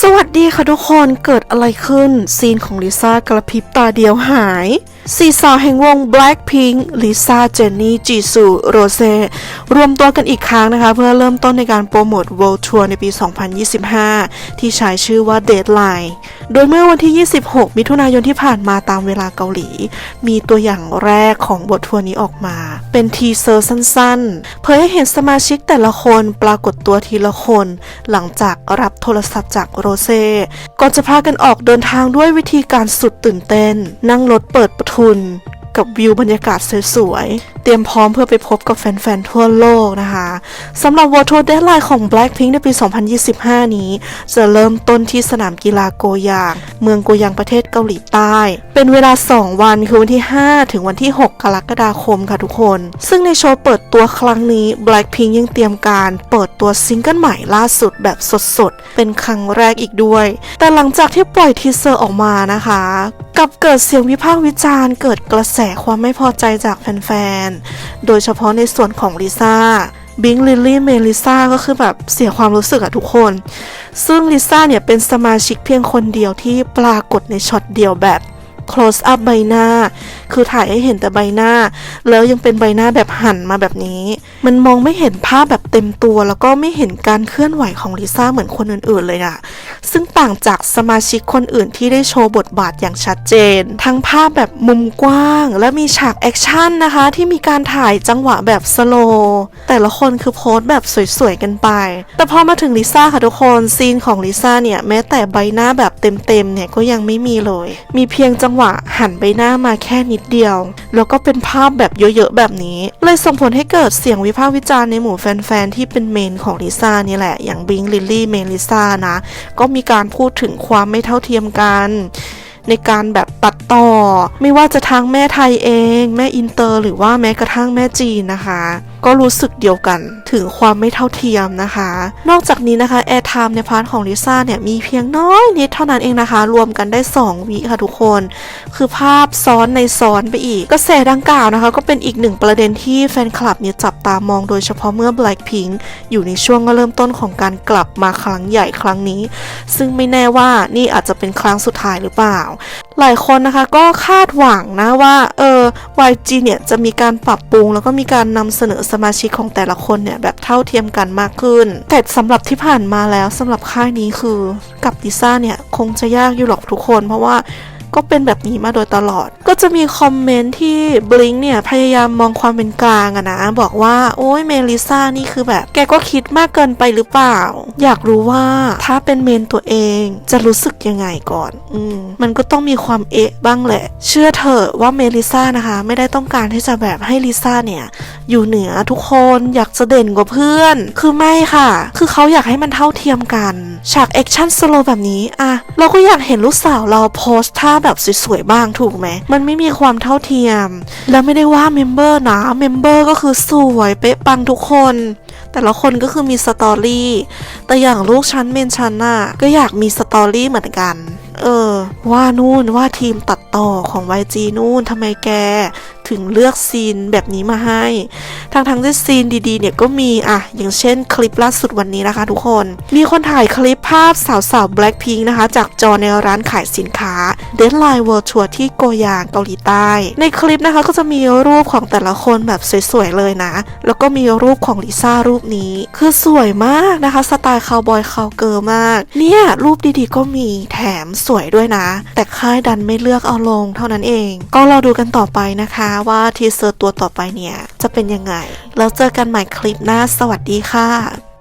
สวัสดีค่ะทุกคนเกิดอะไรขึ้น ซีนของลิซ่ากระพริบตาเดียวหายสี่สาวแห่งวง Blackpink ลิซ่า เจนนี่ จีซู โรเซรวมตัวกันอีกครั้งนะคะ เพื่อเริ่มต้นในการโปรโมท World Tour ในปี 2025 ที่ใช้ชื่อว่า Deadline โดยเมื่อวันที่ 26 มิถุนายนที่ผ่านมาตามเวลาเกาหลี มีตัวอย่างแรกของบททัวร์นี้ออกมา เป็นทีเซอร์สั้นๆ เผยให้เห็นสมาชิกแต่ละคนปรากฏตัวทีละคน หลังจากรับโทรศัพท์จากโรเซ่ก่อนจะพากันออกเดินทางด้วยวิธีการสุดตื่นเต้น นั่งรถเปิดประทุน กับวิวบรรยากาศสวยๆ เตรียมพร้อมเพื่อไปพบกับแฟนๆ ทั่วโลกนะคะสำหรับ World Tour Deadline ของ Blackpink ในปี 2025 นี้ จะเริ่มต้นที่สนามกีฬาโกยาง เมืองโกยางประเทศเกาหลีใต้ เป็นเวลา 2 วันคือวันที่ 5 ถึงวันที่ 6 กรกฎาคมค่ะทุกคน ซึ่งในโชว์เปิดตัวครั้งนี้ Blackpink ยังเตรียมการเปิดตัวซิงเกิลใหม่ล่าสุดแบบสดๆ เป็นครั้งแรกอีกด้วย แต่หลังจากที่ปล่อยทีเซอร์ออกมานะคะ กับเกิดเสียงวิพากษ์วิจารณ์เกิดกระแสความไม่พอใจจากแฟนๆ โดยเฉพาะในส่วนของลิซ่าบิงลิลลี่เมลิซ่าก็คือแบบเสียความรู้สึกอะทุกคน ซึ่งลิซ่าเนี่ยเป็นสมาชิกเพียงคนเดียวที่ปรากฏในช็อตเดียวแบบ close up ใบหน้า คือถ่ายให้เห็นแต่ใบหน้า แล้วยังเป็นใบหน้าแบบหันมาแบบนี้ มันมองไม่เห็นภาพแบบเต็มตัว แล้วก็ไม่เห็นการเคลื่อนไหวของลิซ่าเหมือนคนอื่นๆเลยนะซึ่งต่างจากสมาชิกคนอื่นที่ได้โชว์บทบาทอย่างชัดเจน ทั้งภาพแบบมุมกว้าง และมีฉากแอคชั่นนะคะ ที่มีการถ่ายจังหวะแบบสโลว์แต่ละคนคือโพสแบบสวยๆกันไป แต่พอมาถึงลิซ่าค่ะทุกคนซีนของลิซ่าเนี่ยแม้แต่ใบหน้าแบบเต็มๆเนี่ยก็ยังไม่มีเลย มีเพียงจังหวะหันใบหน้ามาแค่นิดเดียว แล้วก็เป็นภาพแบบเยอะๆแบบนี้ เลยส่งผลให้เกิดเสียงวิพากษ์วิจารณ์ในหมู่แฟนๆที่เป็นเมนของลิซ่านี่แหละ อย่างบิงลิลลี่เมนลิซ่านะ ก็มีการพูดถึงความไม่เท่าเทียมกันในการแบบตัดต่อ ไม่ว่าจะทางแม่ไทยเอง แม่อินเตอร์ หรือว่าแม้กระทั่งแม่จีนนะคะ ก็รู้สึกเดียวกันถึงความไม่เท่าเทียมนะคะ นอกจากนี้นะคะแอร์ไทม์ในพาร์ทของลิซ่าเนี่ยมีเพียงน้อยนิดเท่านั้นเองนะคะ รวมกันได้ 2 วิค่ะทุกคน คือภาพซ้อนในซ้อนไปอีก กระแสดังกล่าวนะคะ ก็เป็นอีกหนึ่งประเด็นที่แฟนคลับเนี่ยจับตามองโดยเฉพาะเมื่อ Blackpink อยู่ในช่วงเริ่มต้นของการกลับมาครั้งใหญ่ครั้งนี้ ซึ่งไม่แน่ว่านี่อาจจะเป็นครั้งสุดท้ายหรือเปล่า หลายคนนะคะก็คาดหวังนะว่าเออ YG เนี่ยจะมีการปรับปรุงแล้วก็มีการนำเสนอสมาชิกของแต่ละคนเนี่ยแบบเท่าเทียมกันมากขึ้น แต่สำหรับที่ผ่านมาแล้วสำหรับค่ายนี้คือกับดิซ่าเนี่ยคงจะยากอยู่หรอกทุกคน เพราะว่า ก็เป็นแบบนี้มาโดยตลอด ก็จะมีคอมเมนต์ที่บลิงเนี่ยพยายามมองความเป็นกลางอะนะ บอกว่าโอ้ยเมลิซ่านี่คือแบบ แกก็คิดมากเกินไปหรือเปล่า อยากรู้ว่าถ้าเป็นเมนตัวเองจะรู้สึกยังไงก่อน อืมมันก็ต้องมีความเอะบ้างแหละ เชื่อเถอะว่าเมลิซ่านะคะ ไม่ได้ต้องการที่จะแบบให้ลิซ่าเนี่ยอยู่เหนือทุกคนอยากจะเด่นกว่าเพื่อน คือไม่ค่ะ คือเขาอยากให้มันเท่าเทียมกัน ฉากแอคชั่นสโลว์แบบนี้อะเราก็อยากเห็นลูกสาวเราโพสท่าแบบสวยๆบ้างถูกไหม มันไม่มีความเท่าเทียม แล้วไม่ได้ว่าเมมเบอร์นะเมมเบอร์ก็คือสวยเป๊ะปังทุกคน แต่ละคนก็คือมีสตอรี่ แต่อย่างลูกฉันเมนฉันน่ะก็อยากมีสตอรี่เหมือนกันเออว่านู่นว่าทีมตัดต่อของ YG นู่นทำไมแก ถึงเลือกซีนแบบนี้มาให้ ทั้งทั้งที่ซีนดีๆ เนี่ยก็มีอะอย่างเช่นคลิปล่าสุดวันนี้นะคะทุกคน มีคนถ่ายคลิปภาพสาวๆ Blackpink นะคะ จากจอในร้านขายสินค้า Deadline World Tour ที่โกยางเกาหลีใต้ ในคลิปนะคะก็จะมีรูปของแต่ละคนแบบสวยๆเลยนะ แล้วก็มีรูปของลิซ่ารูปนี้ คือสวยมากนะคะ สไตล์คาวบอยคาวเกิร์ลมาก เนี่ย รูปดีๆก็มีแถมสวยด้วยนะ แต่ค่ายดันไม่เลือกเอาลงเท่านั้นเอง ก็เราดูกันต่อไปนะคะว่าทีเซอร์ตัวต่อไปเนี่ยจะเป็นยังไง แล้วเจอกันใหม่คลิปหน้าสวัสดีค่ะ